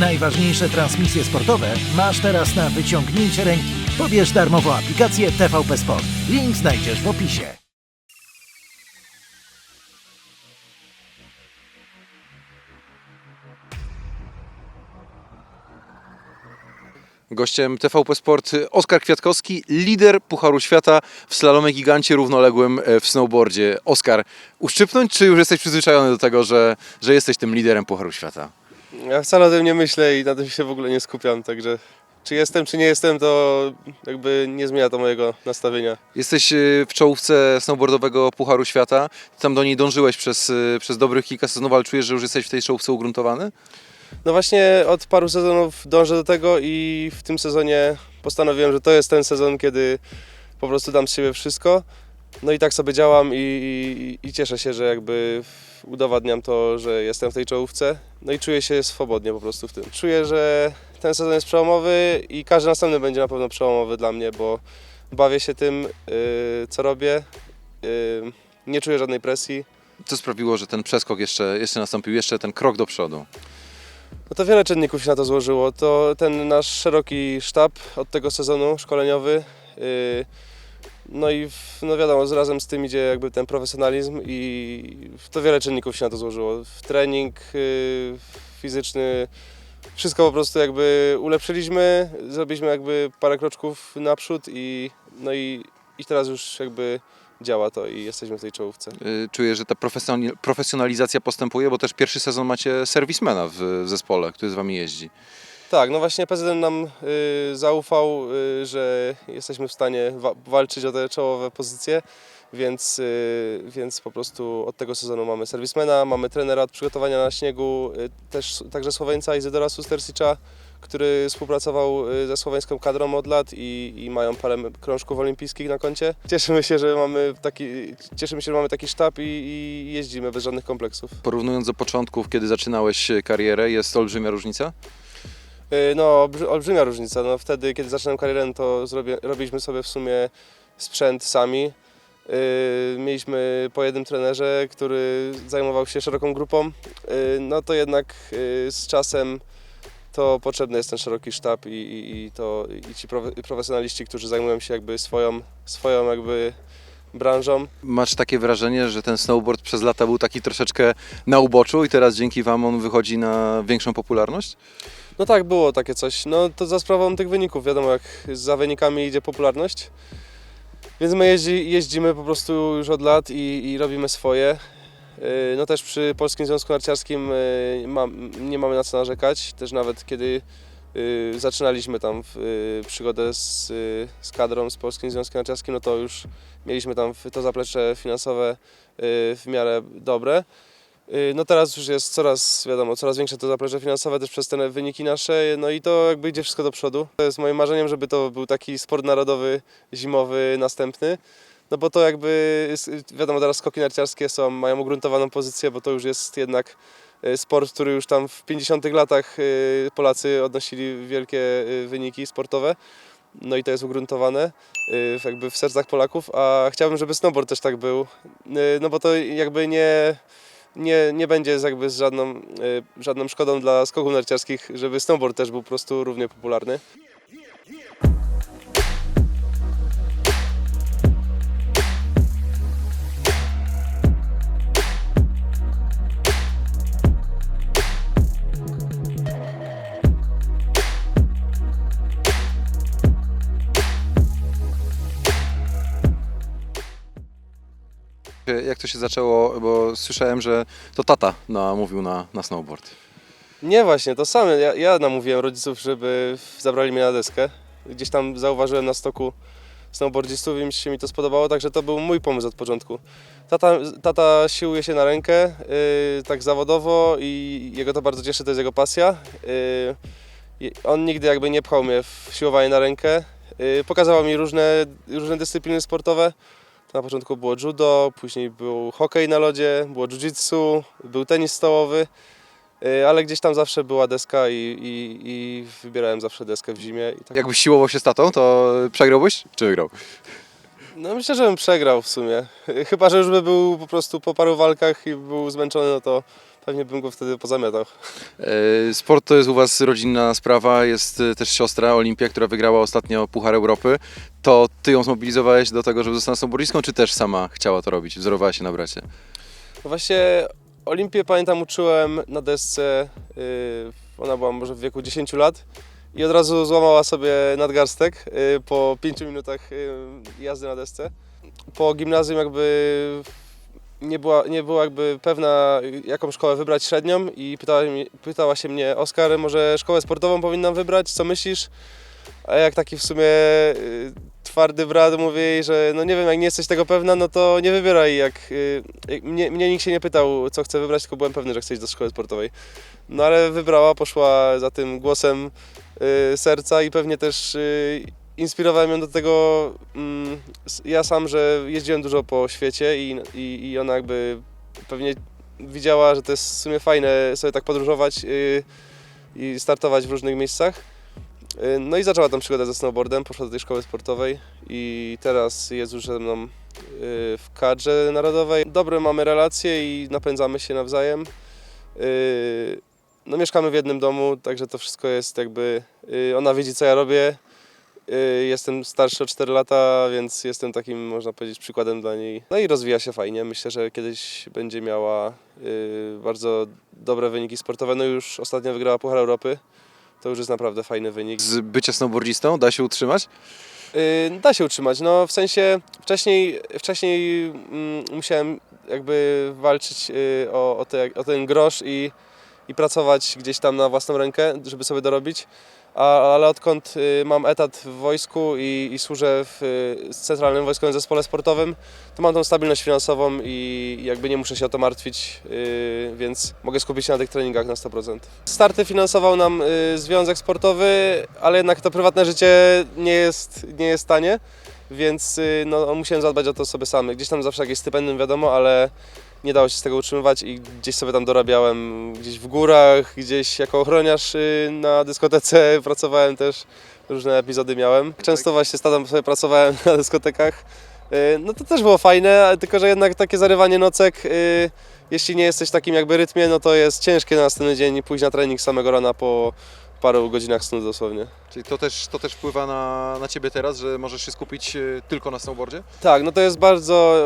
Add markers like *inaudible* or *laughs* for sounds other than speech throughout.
Najważniejsze transmisje sportowe masz teraz na wyciągnięcie ręki. Pobierz darmową aplikację TVP Sport. Link znajdziesz w opisie. Gościem TVP Sport Oskar Kwiatkowski, lider Pucharu Świata w slalomie gigancie równoległym e, w snowboardzie. Oskar, uszczypnąć, czy już jesteś przyzwyczajony do tego, że, że jesteś tym liderem Pucharu Świata? Ja wcale o tym nie myślę i na tym się w ogóle nie skupiam, także czy jestem, czy nie jestem, to jakby nie zmienia to mojego nastawienia. Jesteś e, w czołówce snowboardowego Pucharu Świata, tam do niej dążyłeś przez, e, przez dobrych kilka sezonów, ale czujesz, że już jesteś w tej czołówce ugruntowany? No właśnie od paru sezonów dążę do tego i w tym sezonie postanowiłem, że to jest ten sezon, kiedy po prostu dam z siebie wszystko. No i tak sobie działam i, i, i cieszę się, że jakby udowadniam to, że jestem w tej czołówce. No i czuję się swobodnie po prostu w tym. Czuję, że ten sezon jest przełomowy i każdy następny będzie na pewno przełomowy dla mnie, bo bawię się tym, yy, co robię. Yy, nie czuję żadnej presji. Co sprawiło, że ten przeskok jeszcze, jeszcze nastąpił, jeszcze ten krok do przodu? No to wiele czynników się na to złożyło. To ten nasz szeroki sztab od tego sezonu szkoleniowy. yy, No i w- no wiadomo, z- razem z tym idzie jakby ten profesjonalizm i to wiele czynników się na to złożyło. W trening yy, fizyczny, wszystko po prostu jakby ulepszyliśmy, zrobiliśmy jakby parę kroczków naprzód i no i, i teraz już jakby działa to i jesteśmy w tej czołówce. Y, Czuję, że ta profesjonali- profesjonalizacja postępuje, bo też pierwszy sezon macie serwismena w, w zespole, który z wami jeździ. Tak, no właśnie prezydent nam y, zaufał, y, że jesteśmy w stanie wa- walczyć o te czołowe pozycje, więc, y, więc po prostu od tego sezonu mamy serwismena, mamy trenera od przygotowania na śniegu, y, też także Słoweńca Izydora Sustersicza, który współpracował y, ze słoweńską kadrą od lat i, i mają parę krążków olimpijskich na koncie. Cieszymy się, że mamy taki, cieszymy się, że mamy taki sztab i, i jeździmy bez żadnych kompleksów. Porównując do początków, kiedy zaczynałeś karierę, jest olbrzymia różnica? Y, No, olbrzy- olbrzymia różnica. No, wtedy, kiedy zaczynałem karierę, no to robiliśmy sobie w sumie sprzęt sami. Y, Mieliśmy po jednym trenerze, który zajmował się szeroką grupą. Y, No to jednak z czasem to potrzebny jest ten szeroki sztab i, i, i, to, i ci profe- profesjonaliści, którzy zajmują się jakby swoją, swoją jakby branżą. Masz takie wrażenie, że ten snowboard przez lata był taki troszeczkę na uboczu i teraz dzięki wam on wychodzi na większą popularność? No tak, było takie coś. No to za sprawą tych wyników. Wiadomo, jak za wynikami idzie popularność. Więc my jeździ, jeździmy po prostu już od lat i, i robimy swoje. Yy, No też przy Polskim Związku Narciarskim mam, nie mamy na co narzekać. Też nawet kiedy yy, zaczynaliśmy tam przygodę z, z kadrą, z Polskim Związkiem Narciarskim, no to już mieliśmy tam to zaplecze finansowe w miarę dobre. Y, No teraz już jest coraz, wiadomo, coraz większe to zaplecze finansowe też przez te wyniki nasze, no i to jakby idzie wszystko do przodu. To jest moim marzeniem, żeby to był taki sport narodowy, zimowy, następny. No bo to jakby, wiadomo, teraz skoki narciarskie są, mają ugruntowaną pozycję, bo to już jest jednak y, sport, który już tam w 50 latach y, Polacy odnosili wielkie wyniki sportowe. No i to jest ugruntowane jakby w sercach Polaków, a chciałbym, żeby snowboard też tak był, no bo to jakby nie, nie, nie będzie jakby z żadną, y, żadną szkodą dla skoków narciarskich, żeby snowboard też był po prostu równie popularny. Jak to się zaczęło, bo słyszałem, że to tata namówił na, na snowboard. Nie właśnie, to same. Ja, ja namówiłem rodziców, żeby zabrali mnie na deskę. Gdzieś tam zauważyłem na stoku snowboardzistów i się mi to spodobało, także to był mój pomysł od początku. Tata, tata siłuje się na rękę, yy, tak zawodowo i jego to bardzo cieszy, to jest jego pasja. Yy, on nigdy jakby nie pchał mnie w siłowanie na rękę. Yy, mi różne, różne dyscypliny sportowe. To na początku było judo, później był hokej na lodzie, było jiu-jitsu, był tenis stołowy. Y, ale gdzieś tam zawsze była deska i, i, i wybierałem zawsze deskę w zimie. I tak. Jakbyś siłował się z tatą, to przegrałbyś czy wygrał? No myślę, że bym przegrał w sumie. Chyba, że już by był po prostu po paru walkach i był zmęczony, no to pewnie bym go wtedy pozamiatał. E, Sport to jest u Was rodzinna sprawa, jest e, też siostra Olimpia, która wygrała ostatnio Puchar Europy. To Ty ją zmobilizowałeś do tego, żeby została snowboardistką, czy też sama chciała to robić, wzorowała się na bracie? No właśnie Olimpię pamiętam uczyłem na desce, yy, ona była może w wieku 10 lat i od razu złamała sobie nadgarstek yy, po 5 minutach yy, jazdy na desce. Po gimnazjum jakby nie była, nie była jakby pewna jaką szkołę wybrać średnią i pytała, pytała się mnie Oskar, może szkołę sportową powinnam wybrać, co myślisz? A jak taki w sumie y, twardy brat mówię jej, że no nie wiem, jak nie jesteś tego pewna, no to nie wybieraj. Jak, y, jak mnie, mnie nikt się nie pytał, co chcę wybrać, tylko byłem pewny, że chcę iść do szkoły sportowej. No ale wybrała, poszła za tym głosem y, serca i pewnie też y, inspirowałem ją do tego mm, ja sam, że jeździłem dużo po świecie i, i, i ona jakby pewnie widziała, że to jest w sumie fajne sobie tak podróżować y, i startować w różnych miejscach. Y, No i zaczęła tam przygodę ze snowboardem, poszła do tej szkoły sportowej i teraz jest już ze mną y, w kadrze narodowej. Dobre mamy relacje i napędzamy się nawzajem. Y, No mieszkamy w jednym domu, także to wszystko jest jakby, y, ona widzi co ja robię. Y, Jestem starszy o 4 lata, więc jestem takim, można powiedzieć, przykładem dla niej. No i rozwija się fajnie. Myślę, że kiedyś będzie miała y, bardzo dobre wyniki sportowe. No już ostatnio wygrała Puchar Europy. To już jest naprawdę fajny wynik. Z bycia snowboardzistą da się utrzymać? Y, Da się utrzymać. No w sensie wcześniej, wcześniej mm, musiałem jakby walczyć o, o, te, o ten grosz i, i pracować gdzieś tam na własną rękę, żeby sobie dorobić. Ale odkąd y, mam etat w wojsku i, i służę w y, Centralnym Wojskowym Zespole Sportowym, to mam tą stabilność finansową i jakby nie muszę się o to martwić, y, więc mogę skupić się na tych treningach na 100%. Starty finansował nam Związek Sportowy, ale jednak to prywatne życie nie jest, nie jest tanie, więc no, musiałem zadbać o to sobie sam. Gdzieś tam zawsze jakieś stypendium wiadomo, ale nie dało się z tego utrzymywać i gdzieś sobie tam dorabiałem, gdzieś w górach, gdzieś jako ochroniarz y, na dyskotece *laughs* pracowałem też, różne epizody miałem. Często właśnie stadem sobie pracowałem *laughs* na dyskotekach. Y, No to też było fajne, tylko że jednak takie zarywanie nocek, y, jeśli nie jesteś w takim jakby rytmie, no to jest ciężkie na następny dzień pójść na trening z samego rana po paru godzinach snu dosłownie. Czyli to też, to też wpływa na, na Ciebie teraz, że możesz się skupić e, tylko na snowboardzie? Tak, no to jest bardzo,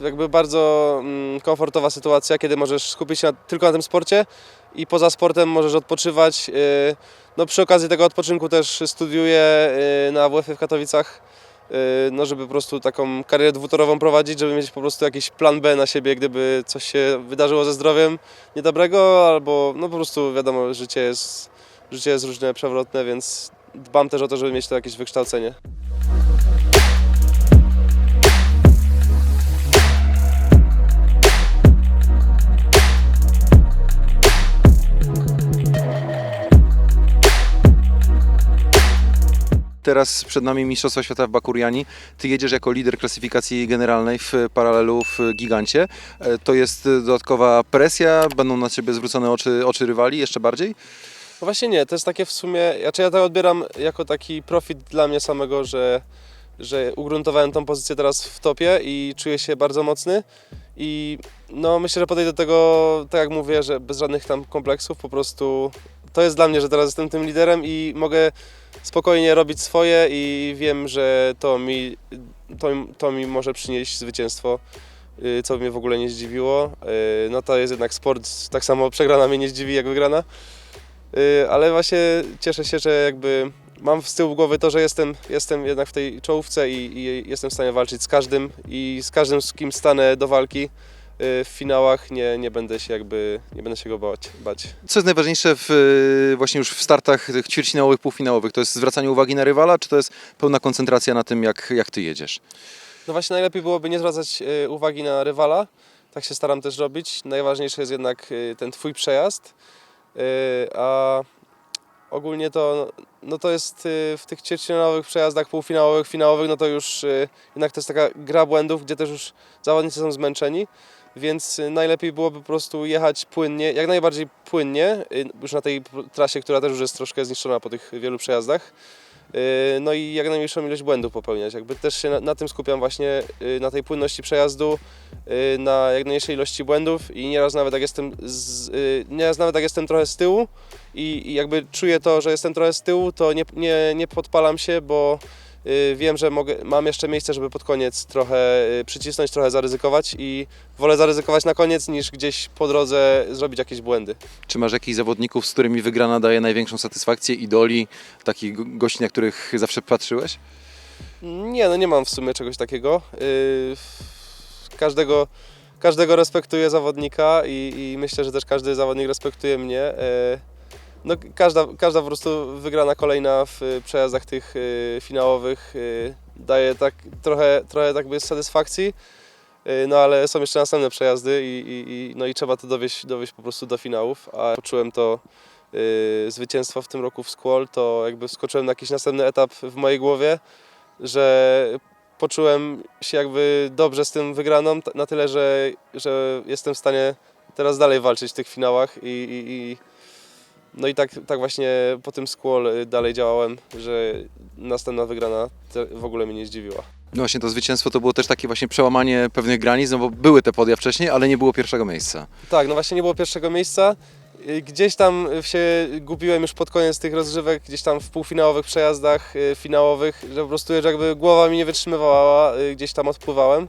y, jakby bardzo mm, komfortowa sytuacja, kiedy możesz skupić się na, tylko na tym sporcie i poza sportem możesz odpoczywać. y, No przy okazji tego odpoczynku też studiuję y, na WF w Katowicach, y, no żeby po prostu taką karierę dwutorową prowadzić, żeby mieć po prostu jakiś plan B na siebie, gdyby coś się wydarzyło ze zdrowiem niedobrego, albo no po prostu wiadomo, życie jest, życie jest różne, przewrotne, więc dbam też o to, żeby mieć to jakieś wykształcenie. Teraz przed nami Mistrzostwa Świata w Bakuriani. Ty jedziesz jako lider klasyfikacji generalnej w paralelu w Gigancie. E, To jest dodatkowa presja? Będą na Ciebie zwrócone oczy, oczy rywali jeszcze bardziej? No właśnie nie, to jest takie w sumie, znaczy ja to odbieram jako taki profit dla mnie samego, że, że ugruntowałem tą pozycję teraz w topie i czuję się bardzo mocny i no myślę, że podejdę do tego, tak jak mówię, że bez żadnych tam kompleksów, po prostu to jest dla mnie, że teraz jestem tym liderem i mogę spokojnie robić swoje i wiem, że to mi, to, to mi może przynieść zwycięstwo, y, co mnie w ogóle nie zdziwiło. Y, No to jest jednak sport, tak samo przegrana mnie nie zdziwi jak wygrana. Y, ale właśnie cieszę się, że jakby mam z tyłu głowy to, że jestem, jestem jednak w tej czołówce i, i jestem w stanie walczyć z każdym i z każdym, z kim stanę do walki y, w finałach, nie, nie będę się jakby, nie będę się go bać. bać. Co jest najważniejsze w, e, właśnie już w startach tych ćwierćfinałowych, półfinałowych? To jest zwracanie uwagi na rywala, czy to jest pełna koncentracja na tym, jak, jak Ty jedziesz? No właśnie najlepiej byłoby nie zwracać y, uwagi na rywala, tak się staram też robić. Najważniejszy jest jednak y, ten Twój przejazd, y, a ogólnie to, no to jest y, w tych ćwierćfinałowych przejazdach, półfinałowych, finałowych, no to już y, jednak to jest taka gra błędów, gdzie też już zawodnicy są zmęczeni, więc y, najlepiej byłoby po prostu jechać płynnie, jak najbardziej płynnie, y, już na tej trasie, która też już jest troszkę zniszczona po tych wielu przejazdach. Y, no i jak najmniejszą ilość błędów popełniać. Jakby też się na, na tym skupiam właśnie, y, na tej płynności przejazdu, y, na jak najmniejszej ilości błędów i nieraz nawet jak jestem, z, nieraz nawet jak jestem trochę z tyłu i, i jakby czuję to, że jestem trochę z tyłu, to nie, nie, nie podpalam się, bo wiem, że mogę, mam jeszcze miejsce, żeby pod koniec trochę y, przycisnąć, trochę zaryzykować i wolę zaryzykować na koniec niż gdzieś po drodze zrobić jakieś błędy. Czy masz jakichś zawodników, z którymi wygrana daje największą satysfakcję, idoli, takich go- gości, na których zawsze patrzyłeś? Nie, no nie mam w sumie czegoś takiego. Yy, każdego, każdego respektuję zawodnika i, i myślę, że też każdy zawodnik respektuje mnie. No, każda, każda po prostu wygrana kolejna w y, przejazdach tych y, finałowych y, daje tak trochę, trochę tak by satysfakcji. No ale są jeszcze następne przejazdy i, i, no i trzeba to dowieść, dowieść po prostu do finałów, a poczułem to y, zwycięstwo w tym roku w Squall, to jakby wskoczyłem na jakiś następny etap w mojej głowie, że poczułem się jakby dobrze z tym wygraną, na tyle, że, że jestem w stanie teraz dalej walczyć w tych finałach i, i, i no i tak, tak właśnie po tym Squall y, dalej działałem, że następna wygrana w ogóle mnie nie zdziwiła. No właśnie to zwycięstwo to było też takie właśnie przełamanie pewnych granic, no bo były te podia wcześniej, ale nie było pierwszego miejsca. Tak, no właśnie nie było pierwszego miejsca. Y, Gdzieś tam się gubiłem już pod koniec tych rozgrzewek, gdzieś tam w półfinałowych przejazdach y, finałowych, że po prostu jakby głowa mi nie wytrzymywała, gdzieś tam odpływałem.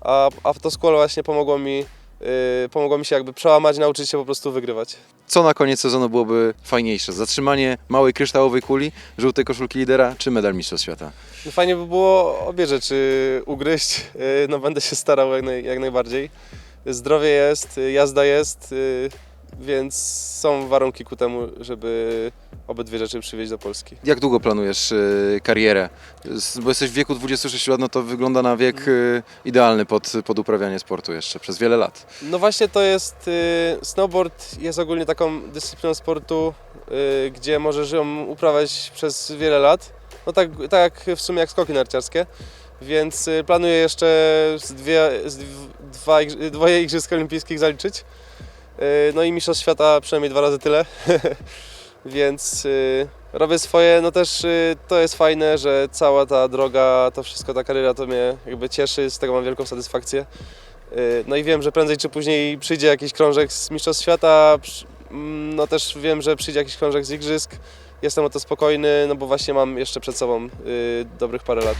A, a to skolo właśnie pomogło mi, y, pomogło mi się jakby przełamać, nauczyć się po prostu wygrywać. Co na koniec sezonu byłoby fajniejsze? Zatrzymanie małej kryształowej kuli, żółtej koszulki lidera, czy medal Mistrzostw Świata? No Fajnie by było obie rzeczy ugryźć, y, no będę się starał jak, naj, jak najbardziej. Zdrowie jest, y, jazda jest, więc są warunki ku temu, żeby obydwie rzeczy przywieźć do Polski. Jak długo planujesz y, karierę? Bo jesteś w wieku 26 lat, no to wygląda na wiek y, idealny pod, pod uprawianie sportu jeszcze przez wiele lat. No właśnie to jest, y, snowboard jest ogólnie taką dyscypliną sportu, y, gdzie możesz ją uprawiać przez wiele lat. No tak, tak jak w sumie jak skoki narciarskie. Więc y, planuję jeszcze z dwie, z dw- dwa, dwoje igrzysk olimpijskich zaliczyć. Y, No i mistrzostw świata przynajmniej dwa razy tyle. *laughs* Więc y, robię swoje, no też y, to jest fajne, że cała ta droga, to wszystko, ta kariera to mnie jakby cieszy, z tego mam wielką satysfakcję. Y, No i wiem, że prędzej czy później przyjdzie jakiś krążek z Mistrzostw Świata, mm, no też wiem, że przyjdzie jakiś krążek z Igrzysk. Jestem o to spokojny, no bo właśnie mam jeszcze przed sobą y, dobrych parę lat.